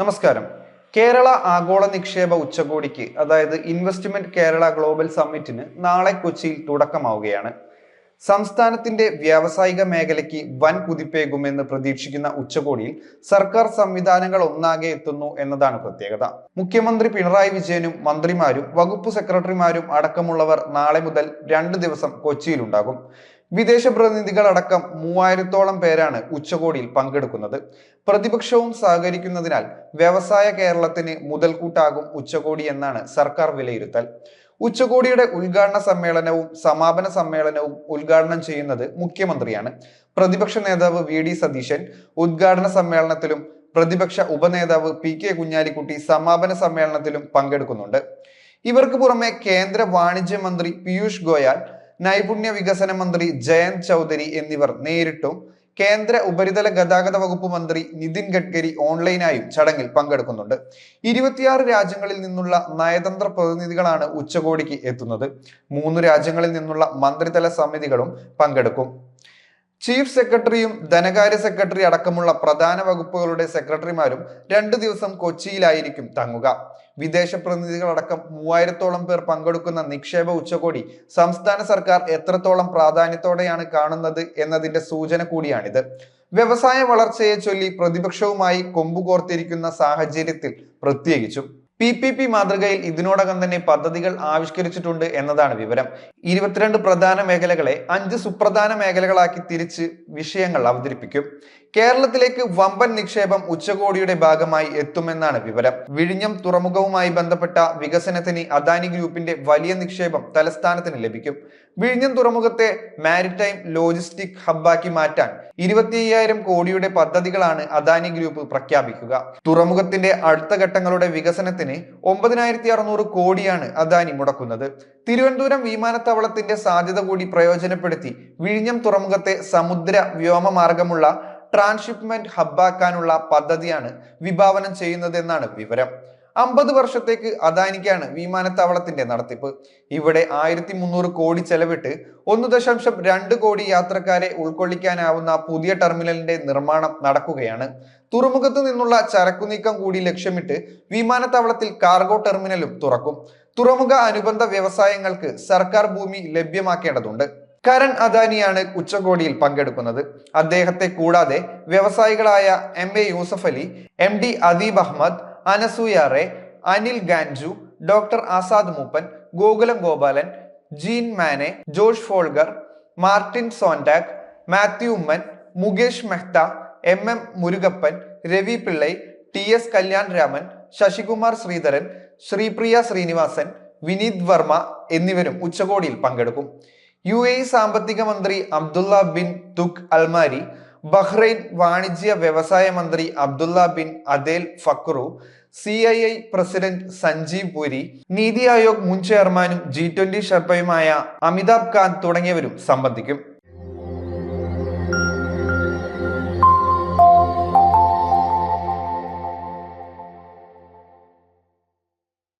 നമസ്കാരം. കേരള ആഗോള നിക്ഷേപ ഉച്ചകോടിക്ക് അതായത് ഇൻവെസ്റ്റ്മെന്റ് കേരള ഗ്ലോബൽ സമ്മിറ്റിന് നാളെ കൊച്ചിയിൽ തുടക്കമാവുകയാണ്. സംസ്ഥാനത്തിന്റെ വ്യാവസായിക മേഖലയ്ക്ക് വൻ കുതിപ്പേകുമെന്ന് പ്രതീക്ഷിക്കുന്ന ഉച്ചകോടിയിൽ സർക്കാർ സംവിധാനങ്ങൾ ഒന്നാകെ എത്തുന്നു എന്നതാണ് പ്രത്യേകത. മുഖ്യമന്ത്രി പിണറായി വിജയനും മന്ത്രിമാരും വകുപ്പ് സെക്രട്ടറിമാരും അടക്കമുള്ളവർ നാളെ മുതൽ രണ്ട് ദിവസം കൊച്ചിയിലുണ്ടാകും. വിദേശ പ്രതിനിധികൾ അടക്കം മൂവായിരത്തോളം പേരാണ് ഉച്ചകോടിയിൽ പങ്കെടുക്കുന്നത്. പ്രതിപക്ഷവും സഹകരിക്കുന്നതിനാൽ വ്യവസായ കേരളത്തിന് മുതൽക്കൂട്ടാകും ഉച്ചകോടി എന്നാണ് സർക്കാർ വിലയിരുത്തൽ. ഉച്ചകോടിയുടെ ഉദ്ഘാടന സമ്മേളനവും സമാപന സമ്മേളനവും ഉദ്ഘാടനം ചെയ്യുന്നത് മുഖ്യമന്ത്രിയാണ്. പ്രതിപക്ഷ നേതാവ് വി ഡി സതീശൻ ഉദ്ഘാടന സമ്മേളനത്തിലും പ്രതിപക്ഷ ഉപനേതാവ് പി കെ കുഞ്ഞാലിക്കുട്ടി സമാപന സമ്മേളനത്തിലും പങ്കെടുക്കുന്നുണ്ട്. ഇവർക്ക് പുറമെ കേന്ദ്ര വാണിജ്യ മന്ത്രി പീയൂഷ് ഗോയൽ നൈപുണ്യ വികസന മന്ത്രി ജയന്ത് ചൗധരി എന്നിവർ നേരിട്ടും കേന്ദ്ര ഉപരിതല ഗതാഗത വകുപ്പ് മന്ത്രി നിതിൻ ഗഡ്കരി ഓൺലൈനായും ചടങ്ങിൽ പങ്കെടുക്കുന്നുണ്ട്. ഇരുപത്തിയാറ് രാജ്യങ്ങളിൽ നിന്നുള്ള നയതന്ത്ര പ്രതിനിധികളാണ് ഉച്ചകോടിക്ക് എത്തുന്നത്. മൂന്ന് രാജ്യങ്ങളിൽ നിന്നുള്ള മന്ത്രിതല സമിതികളും പങ്കെടുക്കും. ചീഫ് സെക്രട്ടറിയും ധനകാര്യ സെക്രട്ടറി അടക്കമുള്ള പ്രധാന വകുപ്പുകളുടെ സെക്രട്ടറിമാരും രണ്ടു ദിവസം കൊച്ചിയിലായിരിക്കും തങ്ങുക. വിദേശ പ്രതിനിധികളടക്കം മൂവായിരത്തോളം പേർ പങ്കെടുക്കുന്ന നിക്ഷേപ ഉച്ചകോടി സംസ്ഥാന സർക്കാർ എത്രത്തോളം പ്രാധാന്യത്തോടെയാണ് കാണുന്നത് എന്നതിന്റെ സൂചന കൂടിയാണിത്. വ്യവസായ വളർച്ചയെ ചൊല്ലി പ്രതിപക്ഷവുമായി കൊമ്പുകോർത്തിരിക്കുന്ന സാഹചര്യത്തിൽ പ്രത്യേകിച്ചും പി പി പി മാതൃകയിൽ ഇതിനോടകം തന്നെ പദ്ധതികൾ ആവിഷ്കരിച്ചിട്ടുണ്ട് എന്നതാണ് വിവരം. ഇരുപത്തിരണ്ട് പ്രധാന മേഖലകളെ അഞ്ച് സുപ്രധാന മേഖലകളാക്കി തിരിച്ച് വിഷയങ്ങൾ അവതരിപ്പിക്കും. കേരളത്തിലേക്ക് വമ്പൻ നിക്ഷേപം ഉച്ചകോടിയുടെ ഭാഗമായി എത്തുമെന്നാണ് വിവരം. വിഴിഞ്ഞം തുറമുഖവുമായി ബന്ധപ്പെട്ട വികസനത്തിന് അദാനി ഗ്രൂപ്പിന്റെ വലിയ നിക്ഷേപം തലസ്ഥാനത്തിന് ലഭിക്കും. വിഴിഞ്ഞം തുറമുഖത്തെ മാരിടൈം ലോജിസ്റ്റിക് ഹബ്ബാക്കി മാറ്റാൻ ഇരുപത്തിയ്യായിരം കോടിയുടെ പദ്ധതികളാണ് അദാനി ഗ്രൂപ്പ് പ്രഖ്യാപിക്കുക. തുറമുഖത്തിന്റെ അടുത്ത ഘട്ടങ്ങളുടെ വികസനത്തിന് ഒമ്പതിനായിരത്തി അറുന്നൂറ് കോടിയാണ് അദാനി മുടക്കുന്നത്. തിരുവനന്തപുരം വിമാനത്താവളത്തിന്റെ സാധ്യത കൂടി പ്രയോജനപ്പെടുത്തി വിഴിഞ്ഞം തുറമുഖത്തെ സമുദ്ര വ്യോമ മാർഗമുള്ള ട്രാൻസ്ഷിപ്മെന്റ് ഹബ്ബാക്കാനുള്ള പദ്ധതിയാണ് വിഭാവനം ചെയ്യുന്നതെന്നാണ് വിവരം. അമ്പത് വർഷത്തേക്ക് അദാനിക്കാണ് വിമാനത്താവളത്തിന്റെ നടത്തിപ്പ്. ഇവിടെ ആയിരത്തി മുന്നൂറ് കോടി ചെലവിട്ട് ഒന്ന് ദശാംശം രണ്ട് കോടി യാത്രക്കാരെ ഉൾക്കൊള്ളിക്കാനാവുന്ന പുതിയ ടെർമിനലിന്റെ നിർമ്മാണം നടക്കുകയാണ്. തുറമുഖത്ത് നിന്നുള്ള ചരക്കുനീക്കം കൂടി ലക്ഷ്യമിട്ട് വിമാനത്താവളത്തിൽ കാർഗോ ടെർമിനലും തുറക്കും. തുറമുഖ അനുബന്ധ വ്യവസായങ്ങൾക്ക് സർക്കാർ ഭൂമി ലഭ്യമാക്കേണ്ടതുണ്ട്. കരൺ അദാനിയാണ് ഉച്ചകോടിയിൽ പങ്കെടുക്കുന്നത്. അദ്ദേഹത്തെ കൂടാതെ വ്യവസായികളായ M A Yusuff Ali M D Adeeb Ahmed Anasuya Ray Anil Ganju doctor Azad Moopen Gokulam Gopalan Jean Manes Josh Foulger Martin Sondag Mathew Oommen Mukesh Mehta M M Murugappan Ravi Pillai T S Kalyanaraman Sasikumar Sreedharan Sreepriya Srinivasan Vineeth Varma എന്നിവരും ഉച്ചകോടിയിൽ പങ്കെടുക്കും. U A സാമ്പത്തിക മന്ത്രി Abdullah bin Touq Almarri Bahrain വാണിജ്യ വ്യവസായ മന്ത്രി Abdullah bin Adel Fakhro C I I president Sanjeev Puri NITI Aayog മുൻ ചെയർമാനും ജി ട്വന്റി ഷെർപ്പയുമായ അമിതാഭ് കാന്ത് തുടങ്ങിയവരും സംബന്ധിക്കും.